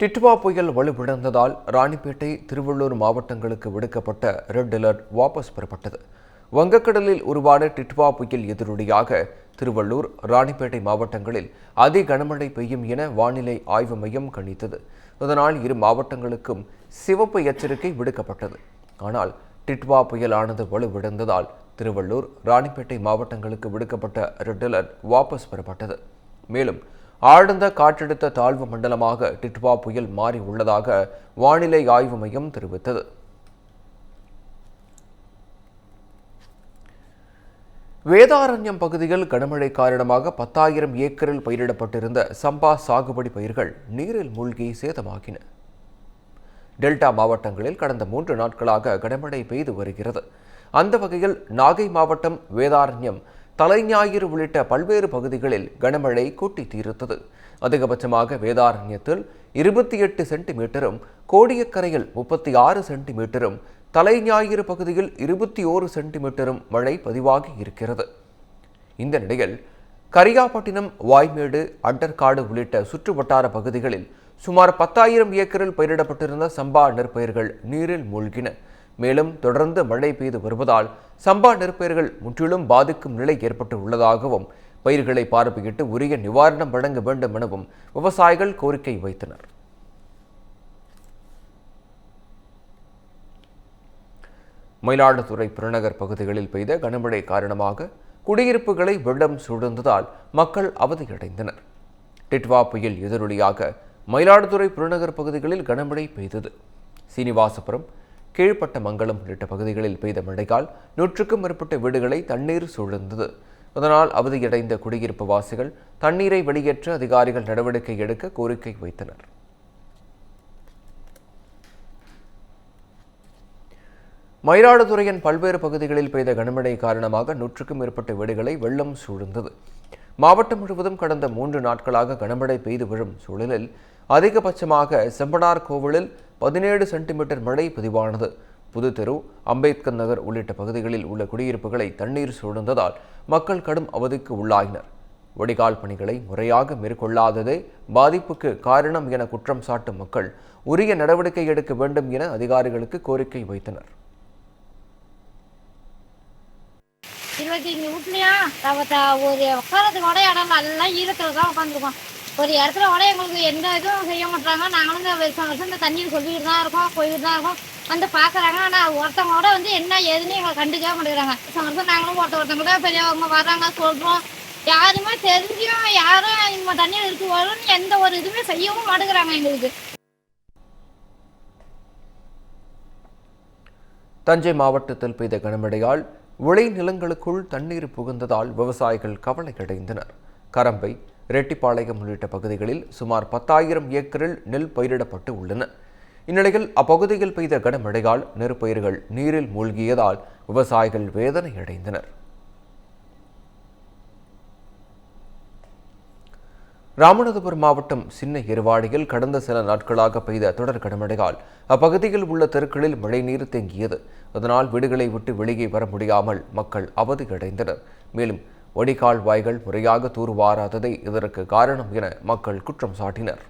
டிட்வா புயல் வலுவிழந்ததால் ராணிப்பேட்டை திருவள்ளூர் மாவட்டங்களுக்கு விடுக்கப்பட்ட ரெட் அலர்ட் வாபஸ் பெறப்பட்டது. வங்கக்கடலில் உருவான டிட்வா புயல் எதிரொலியாக திருவள்ளூர் ராணிப்பேட்டை மாவட்டங்களில் அதி கனமழை பெய்யும் என வானிலை ஆய்வு மையம் கணித்தது. இதனால் இரு மாவட்டங்களுக்கும் சிவப்பு எச்சரிக்கை விடுக்கப்பட்டது. ஆனால் டிட்வா புயலானது வலுவிழந்ததால் திருவள்ளூர் ராணிப்பேட்டை மாவட்டங்களுக்கு விடுக்கப்பட்ட ரெட் அலர்ட் வாபஸ் பெறப்பட்டது. மேலும் ஆழ்ந்த காற்றழுத்த தாழ்வு மண்டலமாக டிட்வா புயல் மாறி உள்ளதாக வானிலை ஆய்வு மையம் தெரிவித்தது. வேதாரண்யம் பகுதியில் கனமழை காரணமாக பத்தாயிரம் ஏக்கரில் பயிரிடப்பட்டிருந்த சம்பா சாகுபடி பயிர்கள் நீரில் மூழ்கி சேதமாகின. டெல்டா மாவட்டங்களில் கடந்த மூன்று நாட்களாக கனமழை பெய்து வருகிறது. அந்த வகையில் நாகை மாவட்டம் வேதாரண்யம் தலைஞாயிறு உள்ளிட்ட பல்வேறு பகுதிகளில் கனமழை கொட்டி தீர்த்தது. அதிகபட்சமாக வேதாரண்யத்தில் இருபத்தி எட்டு சென்டிமீட்டரும் கோடியக்கரையில் முப்பத்தி ஆறு சென்டிமீட்டரும் தலைஞாயிறு பகுதியில் இருபத்தி ஓரு சென்டிமீட்டரும் மழை பதிவாகி இருக்கிறது. இந்த நிலையில் கரியாப்பட்டினம் வாய்மேடு அண்டர்காடு உள்ளிட்ட சுற்று வட்டார பகுதிகளில் சுமார் பத்தாயிரம் ஏக்கரில் பயிரிடப்பட்டிருந்த சம்பா நெற்பயிர்கள் நீரில் மூழ்கின. மேலும் தொடர்ந்து மழை பெய்து வருவதால் சம்பா நெற்பயிர்கள் முற்றிலும் பாதிக்கும் நிலை ஏற்பட்டு உள்ளதாகவும் பயிர்களை பார்வையிட்டு உரிய நிவாரணம் வழங்க வேண்டும் எனவும் விவசாயிகள் கோரிக்கை வைத்தனர். மயிலாடுதுறை புறநகர் பகுதிகளில் பெய்த கனமழை காரணமாக குடியிருப்புகளை வெள்ளம் சூழ்ந்ததால் மக்கள் அவதியடைந்தனர். டிட்வா புயல் எதிரொலியாக மயிலாடுதுறை புறநகர் பகுதிகளில் கனமழை பெய்தது. சீனிவாசபுரம் கீழ்ப்பட்ட மங்கலம் உள்ளிட்ட பகுதிகளில் பெய்த மழையால் நூற்றுக்கும் மேற்பட்ட வீடுகளை தண்ணீர் சூழ்ந்தது. இதனால் அவதியடைந்த குடியிருப்பு வாசிகள் தண்ணீரை வெளியேற்ற அதிகாரிகள் நடவடிக்கை எடுக்க கோரிக்கை வைத்தனர். மயிலாடுதுறையின் பல்வேறு பகுதிகளில் பெய்த கனமழை காரணமாக நூற்றுக்கும் மேற்பட்ட வீடுகளை வெள்ளம் சூழ்ந்தது. மாவட்டம் முழுவதும் கடந்த மூன்று நாட்களாக கனமழை பெய்து வரும் சூழலில் அதிகபட்சமாக செம்பனார் கோவிலில் பதினேழு சென்டிமீட்டர் மழை பதிவானது. புதுத்தெரு அம்பேத்கர் நகர் உள்ளிட்ட பகுதிகளில் உள்ள குடியிருப்புகளை தண்ணீர் சூழ்ந்ததால் மக்கள் கடும் அவதிக்கு உள்ளாயினர். வடிகால் பணிகளை முறையாக மேற்கொள்ளாததே பாதிப்புக்கு காரணம் என குற்றம் சாட்டும் மக்கள் உரிய நடவடிக்கை எடுக்க வேண்டும் என அதிகாரிகளுக்கு கோரிக்கை வைத்தனர். இருபத்தி இங்கே நம்ம த- ஒரு உட்காரத்துக்கு கூட இடம் நல்லா ஈரத்தில் தான் உட்காந்துருக்கோம் ஒரு இடத்துல கூட எங்களுக்கு எந்த இதுவும் செய்ய மாட்டாங்க. நாங்களும் இந்த வருஷம் வருஷம் இந்த தண்ணியில் சொல்லிட்டு தான் இருக்கோம் போயிட்டு தான் இருக்கோம். வந்து பார்க்குறாங்க ஆனால் ஒருத்தவங்க கூட வந்து என்ன ஏதுன்னு எங்களை கண்டுக்கவே மாட்டேங்கிறாங்க. வருஷம் வருஷம் நாங்களும் ஒருத்த ஒருத்தவங்க கூட பெரியவங்க வர்றாங்க சொல்கிறோம் யாருமே தெரிஞ்சும் யாரும் இந்த தண்ணியில் இருக்கு வரும்னு எந்த ஒரு இதுவுமே செய்யவும் மாட்டேங்கிறாங்க எங்களுக்கு. தஞ்சை மாவட்டத்தில் பெய்த கனமழையால் விளை நிலங்களுக்குள் தண்ணீர் புகுந்ததால் விவசாயிகள் கவலையடைந்தனர். கரம்பை ரெட்டிப்பாளையம் உள்ளிட்ட பகுதிகளில் சுமார் பத்தாயிரம் ஏக்கரில் நெல் பயிரிடப்பட்டு உள்ளன. இந்நிலையில் அப்பகுதியில் பெய்த கனமழையால் நெற்பயிர்கள் நீரில் மூழ்கியதால் விவசாயிகள் வேதனை அடைந்தனர் ராமநாதபுரம் மாவட்டம் சின்ன எருவாடியில் கடந்த சில நாட்களாக பெய்த தொடர் கனமழையால் அப்பகுதியில் உள்ள தெருக்களில் மழைநீர் தேங்கியது. அதனால் வீடுகளை விட்டு வெளியே வர முடியாமல் மக்கள் அவதியடைந்தனர். மேலும் வடிகால் வாய்கள் முறையாக தூர்வாராததே இதற்கு காரணம் என மக்கள் குற்றம் சாட்டினர்.